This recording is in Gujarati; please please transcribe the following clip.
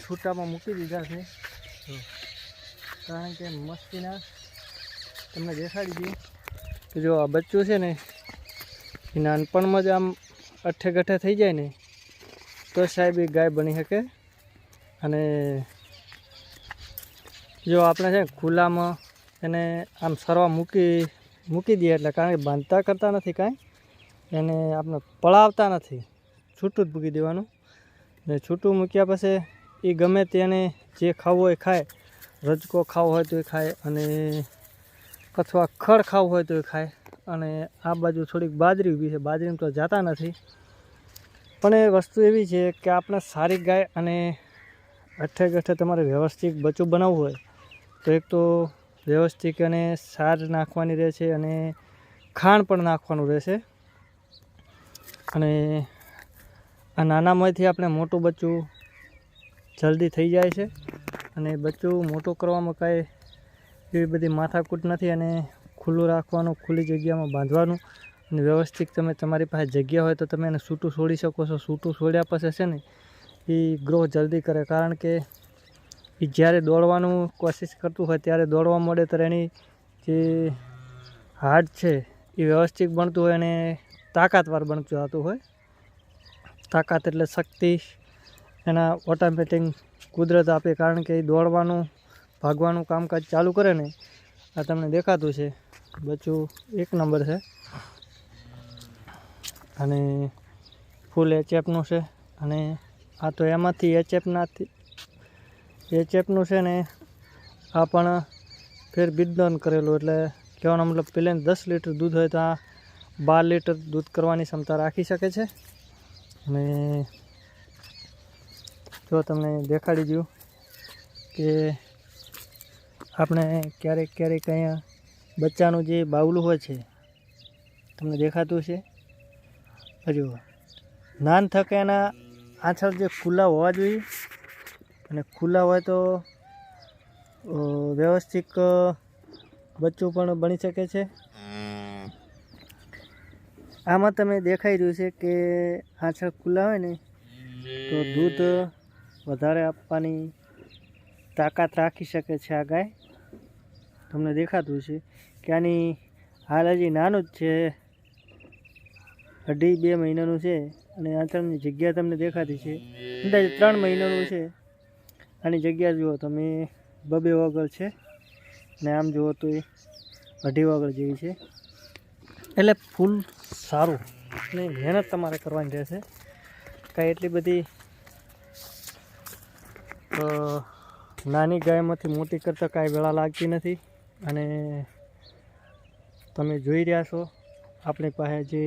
છૂટામાં મૂકી દીધા છે. કારણ કે મસ્તીના તમને દેખાડી દઈએ. કે જો આ બચ્ચું છે ને, એ નાનપણમાં જ આમ અઠે ગઠે થઈ જાય ને, તો સાહેબ એ ગાય બની શકે. અને જો આપણે છે ખુલ્લામાં એને આમ સરવા મૂકી મૂકી દઈએ એટલે કારણ કે બાંધતા કરતા નથી કાંઈ. એને આપણે પળાવતા નથી. છૂટું જ મૂકી દેવાનું. ને છૂટું મૂક્યા પછી એ ગમે તેને જે ખાવું હોય ખાય. રજકો ખાવો હોય તો એ ખાય અને અથવા ખડ ખાવું હોય તો એ ખાય. અને આ બાજુ થોડીક બાજરી ઊભી છે. બાજરીમાં તો જાતા નથી. પણ એ વસ્તુ એવી છે કે આપણે સારી ગાય અને અઠે ગઠે તમારે વ્યવસ્થિત બચ્ચું બનાવવું હોય, તો એક તો વ્યવસ્થિત અને સાર નાખવાની રહેશે અને ખાંડ પણ નાખવાનું રહેશે. અને આ નાનામાંથી આપણે મોટું બચ્ચું જલ્દી થઈ જાય છે. અને બચ્ચું મોટું કરવામાં કાંઈ એવી બધી માથાકૂટ નથી અને ખુલ્લું રાખવાનું, ખુલ્લી જગ્યામાં બાંધવાનું. અને વ્યવસ્થિત તમે તમારી પાસે જગ્યા હોય તો તમે એને સૂટું છોડી શકો છો. સૂટું છોડ્યા પછી છે ને, એ ગ્રો જલ્દી કરે. કારણ કે એ જ્યારે દોડવાનું કોશિશ કરતું હોય, ત્યારે દોડવા મળે ત્યારે એની જે હાર્ટ છે, એ વ્યવસ્થિત બનતું હોય અને તાકાતવાર બનતું જતું હોય. તાકાત એટલે શક્તિ. એના ઓટોમેટિક કુદરત આપે કારણ કે એ દોડવાનું, ભાગવાનું કામકાજ ચાલુ કરે ને, આ તમને દેખાતું છે. બચ્ચું એક નંબર છે. અને ફૂલ એચએફનું છે. અને આ તો એમાંથી એચએફનાથી એચએફનું છે ને, આ પણ ફેર બિદન કરેલું. એટલે કહેવાનો મતલબ પેલે દસ લીટર દૂધ હોય તો આ બાર લીટર દૂધ કરવાની ક્ષમતા રાખી શકે છે. અને જો તમને દેખાડી દઉં કે આપણે ક્યારેક ક્યારેક અહીંયા બચ્ચાનું જે બાવલું હોય છે, તમને દેખાતું છે હજુ નાન થકે એના આછળ જે ખુલ્લા હોવા જોઈએ અને ખુલ્લા હોય તો વ્યવસ્થિત બચ્ચું પણ બની શકે છે. આમાં તમે દેખાઈ રહ્યું છે કે આછળ ખુલ્લા હોય ને તો દૂધ વધારે આપવાની તાકાત રાખી શકે છે આ ગાય. તમને દેખાતું છે કે આની હાલ હજી નાનું જ છે. અઢી બે મહિનાનું છે અને આંચળની જગ્યા તમને દેખાતી છે. અંદાજે ત્રણ મહિનાનું છે. આની જગ્યા જુઓ તમે બબે વગર છે. ને આમ જુઓ તો એ અઢી વગર જેવી છે. એટલે ફૂલ સારું અને મહેનત તમારે કરવાની રહેશે. કાંઈ એટલી બધી નાની ગાયમાંથી મોટી કરતાં કાંઈ વેળા લાગતી નથી અને તમે જોઈ રહ્યા છો, આપણી પાસે જે